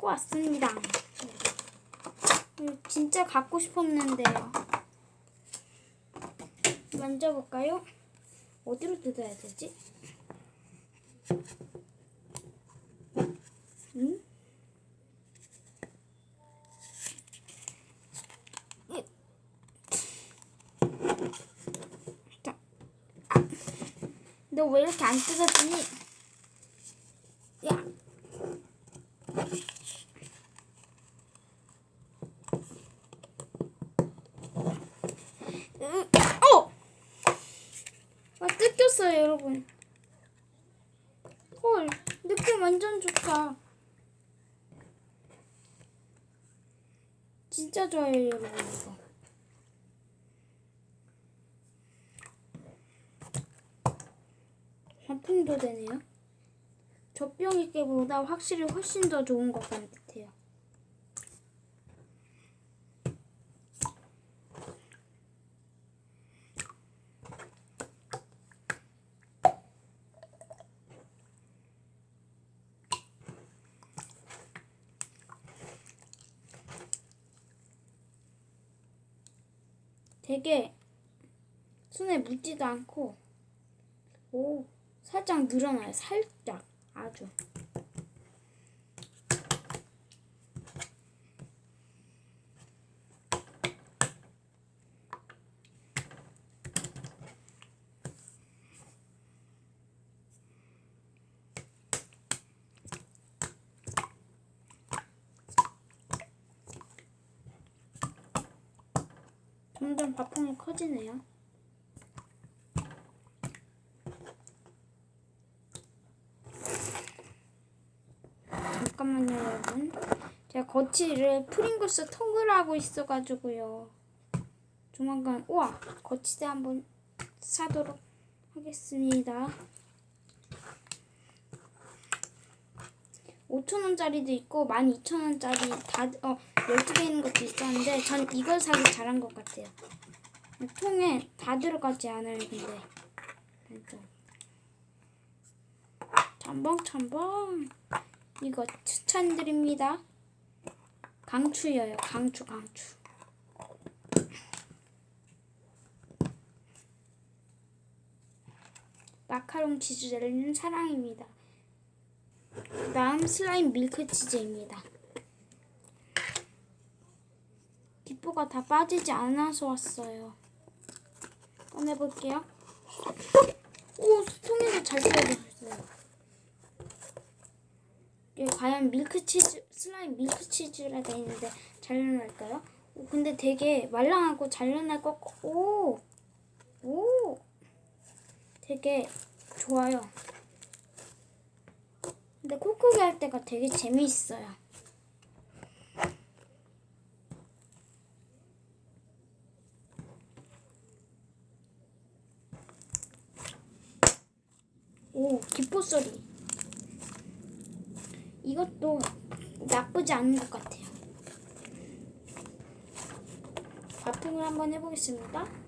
갖고 왔습니다. 이거 진짜 갖고 싶었는데요. 만져볼까요? 어디로 뜯어야 되지? 응? 이- 자. 너왜 이렇게 안 뜯어지니? 야. 으, 어! 아, 뜯겼어요, 여러분. 헐, 느낌 완전 좋다. 진짜 좋아요, 여러분, 이거. 반품도 되네요. 젖병이 깨보다 확실히 훨씬 더 좋은 것 같아요. 되게 손에 묻지도 않고 오 살짝 늘어나요. 살짝 아주 점점 바풍이 커지네요. 잠깐만요, 여러분. 제가 거치를 프링글스 통을 하고 있어가지고요. 조만간 우와 거치대 한번 사도록 하겠습니다. 5천원짜리도 있고 12,000원짜리 다, 어, 12개 있는 것도 있었는데 전 이걸 사기 잘한 것 같아요. 통에 다 들어가지 않아요, 근데. 그래도. 첨벙, 첨벙. 이거 추천드립니다. 강추여요, 강추, 강추. 마카롱 치즈 젤리는 사랑입니다. 그 다음 슬라임 밀크 치즈입니다. 기포가 다 빠지지 않아서 왔어요. 꺼내볼게요. 오, 통에서 잘 뜯어졌어요. 이게 과연 밀크 치즈, 슬라임 밀크 치즈라 돼 있는데 잘려날까요? 오, 근데 되게 말랑하고 잘려날 것 같고, 오! 오! 되게 좋아요. 근데 콕콕이 할 때가 되게 재미있어요. 오, 기포 소리. 이것도 나쁘지 않은 것 같아요. 바풍을 한번 해보겠습니다.